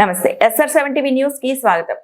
నమస్తే SR seven TV న్యూస్కి స్వాగతం.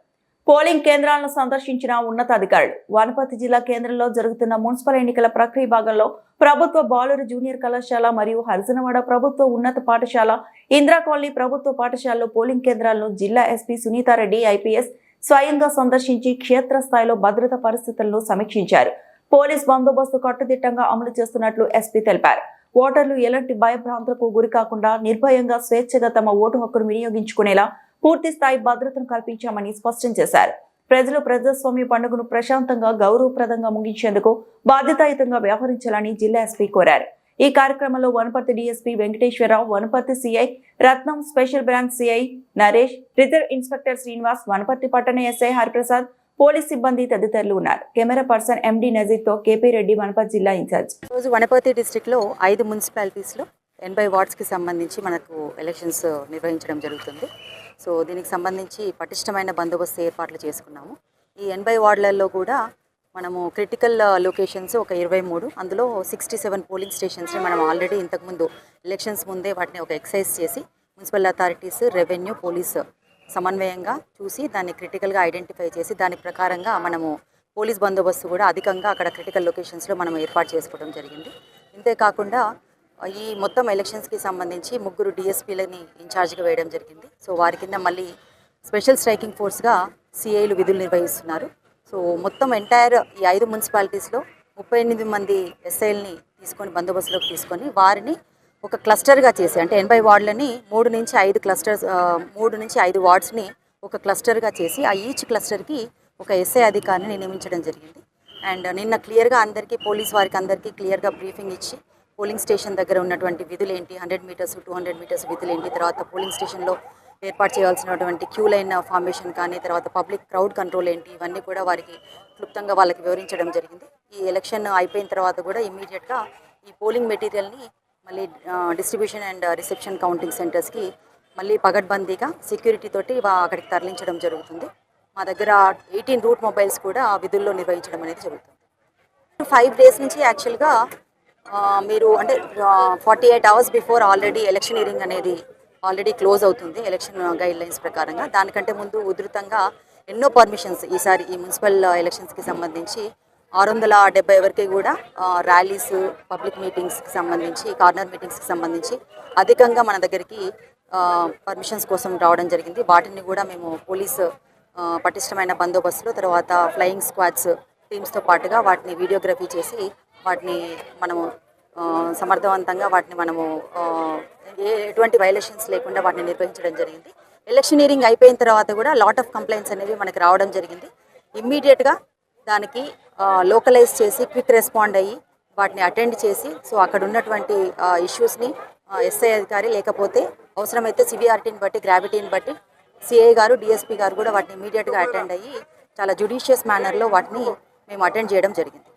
పోలింగ్ కేంద్రాలను సందర్శించిన ఉన్నతాధికారులు వనపర్తి జిల్లా కేంద్రంలో జరుగుతున్న మున్సిపల్ ఎన్నికల ప్రక్రియ భాగంలో ప్రభుత్వ బాలురు జూనియర్ కళాశాల మరియు హరిజనవాడ ప్రభుత్వ ఉన్నత పాఠశాల ఇందిరా కాలనీ ప్రభుత్వ పాఠశాలలో పోలింగ్ కేంద్రాలను జిల్లా ఎస్పీ సునీతారెడ్డి ఐపీఎస్ స్వయంగా సందర్శించి క్షేత్రస్థాయిలో భద్రత పరిస్థితులను సమీక్షించారు. పోలీస్ బందోబస్తు కట్టుదిట్టంగా అమలు చేస్తున్నట్లు ఎస్పీ తెలిపారు. ఓటర్లు ఎలాంటి భయభ్రాంతులకు గురి కాకుండా నిర్భయంగా స్వేచ్ఛగా తమ ఓటు హక్కును వినియోగించుకునేలా పూర్తి స్థాయి భద్రతను కల్పించామని స్పష్టం చేశారు. ప్రజలు ప్రజాస్వామ్య పండుగను ప్రశాంతంగా గౌరవప్రదంగా ముగించేందుకు బాధ్యతాయుతంగా వ్యవహరించాలని జిల్లా ఎస్పీ కోరారు. ఈ కార్యక్రమంలో Wanaparthy DSP Venkateswararao Wanaparthy CI Ratnam special branch CI Naresh reserve inspector Srinivas Wanaparthy పట్టణ ఎస్ఐ హరిప్రసాద్ పోలీస్ సిబ్బంది తదితరులు ఉన్నారు. కెమెరా పర్సన్ ఎండి నజీర్తో కేపీ రెడ్డి వనపర్తి జిల్లా ఇన్ఛార్జ్. రోజు వనపర్తి డిస్టిక్లో ఐదు మున్సిపాలిటీస్లో ఎనభై వార్డ్స్కి సంబంధించి మనకు ఎలక్షన్స్ నిర్వహించడం జరుగుతుంది. సో దీనికి సంబంధించి పటిష్టమైన బందోబస్తు ఏర్పాట్లు చేసుకున్నాము. ఈ ఎనభై వార్డులలో కూడా మనము క్రిటికల్ లొకేషన్స్ ఒక ఇరవై మూడు అందులో సిక్స్టీ సెవెన్ పోలింగ్ స్టేషన్స్ని మనం ఆల్రెడీ ఇంతకుముందు ఎలక్షన్స్ ముందే వాటిని ఒక ఎక్సైజ్ చేసి మున్సిపల్ అథారిటీస్ రెవెన్యూ పోలీస్ సమన్వయంగా చూసి దాన్ని క్రిటికల్గా ఐడెంటిఫై చేసి దాని ప్రకారంగా మనము పోలీస్ బందోబస్తు కూడా అధికంగా అక్కడ క్రిటికల్ లొకేషన్స్లో మనం ఏర్పాటు చేసుకోవడం జరిగింది. ఇంతేకాకుండా ఈ మొత్తం ఎలక్షన్స్కి సంబంధించి ముగ్గురు డిఎస్పీలని ఇన్ఛార్జ్గా వేయడం జరిగింది. సో వారి కింద మళ్ళీ స్పెషల్ స్ట్రైకింగ్ ఫోర్స్గా సిఐలు విధులు నిర్వహిస్తున్నారు. సో మొత్తం ఎంటైర్ ఈ ఐదు మున్సిపాలిటీస్లో ముప్పై ఎనిమిది మంది ఎస్ఐల్ని తీసుకొని బందోబస్తులోకి తీసుకొని వారిని ఒక క్లస్టర్గా చేసి అంటే ఎనభై వార్డులని మూడు నుంచి ఐదు క్లస్టర్స్ మూడు నుంచి ఐదు వార్డ్స్ని ఒక క్లస్టర్గా చేసి ఆ ఈచ్ క్లస్టర్కి ఒక ఎస్ఐ అధికారిని నియమించడం జరిగింది. అండ్ నిన్న క్లియర్గా అందరికీ పోలీస్ వారికి అందరికీ క్లియర్గా బ్రీఫింగ్ ఇచ్చి పోలింగ్ స్టేషన్ దగ్గర ఉన్నటువంటి విధులు ఏంటి hundred metres two hundred metres విధులు ఏంటి తర్వాత పోలింగ్ స్టేషన్లో ఏర్పాటు చేయాల్సినటువంటి క్యూ లైన్ ఫార్మేషన్ కానీ తర్వాత పబ్లిక్ క్రౌడ్ కంట్రోల్ ఏంటి? ఇవన్నీ కూడా వారికి క్లుప్తంగా వాళ్ళకి వివరించడం జరిగింది. ఈ ఎలక్షన్ అయిపోయిన తర్వాత కూడా ఇమీడియట్గా ఈ పోలింగ్ మెటీరియల్ని మళ్ళీ డిస్ట్రిబ్యూషన్ అండ్ రిసెప్షన్ కౌంటింగ్ సెంటర్స్కి మళ్ళీ పగడ్బందీగా సెక్యూరిటీ తోటి అక్కడికి తరలించడం జరుగుతుంది. మా దగ్గర ఎయిటీన్ రూట్ మొబైల్స్ కూడా విధుల్లో నిర్వహించడం అనేది జరుగుతుంది. ఫైవ్ డేస్ నుంచి యాక్చువల్గా మీరు అంటే forty eight hours before already election electioneering అనేది ఆల్రెడీ క్లోజ్ అవుతుంది ఎలక్షన్ గైడ్ లైన్స్ ప్రకారంగా. దానికంటే ముందు ఉధృతంగా ఎన్నో పర్మిషన్స్ ఈసారి ఈ మున్సిపల్ ఎలక్షన్స్కి సంబంధించి ఆరు వందల డెబ్బై వరకు కూడా ర్యాలీస్ పబ్లిక్ మీటింగ్స్కి సంబంధించి కార్నర్ మీటింగ్స్కి సంబంధించి అధికంగా మన దగ్గరికి పర్మిషన్స్ కోసం రావడం జరిగింది. వాటిని కూడా మేము పోలీసు పటిష్టమైన బందోబస్తులు తర్వాత ఫ్లయింగ్ స్క్వాడ్స్ టీమ్స్తో పాటుగా వాటిని వీడియోగ్రఫీ చేసి వాటిని మనము సమర్థవంతంగా వాటిని మనము ఏ ఎటువంటి వైలేషన్స్ లేకుండా వాటిని నిర్వహించడం జరిగింది. ఎలక్షనీరింగ్ అయిపోయిన తర్వాత కూడా లాట్ ఆఫ్ కంప్లైంట్స్ అనేవి మనకి రావడం జరిగింది. ఇమ్మీడియట్గా దానికి లోకలైజ్ చేసి క్విక్ రెస్పాండ్ అయ్యి వాటిని అటెండ్ చేసి సో అక్కడ ఉన్నటువంటి ఇష్యూస్ని ఎస్ఐ అధికారి లేకపోతే అవసరమైతే సివియారిటీని బట్టి గ్రావిటీని బట్టి సిఐ గారు డిఎస్పీ గారు కూడా వాటిని ఇమీడియట్గా అటెండ్ అయ్యి చాలా జుడిషియస్ మేనర్లో వాటిని మేము అటెండ్ చేయడం జరిగింది.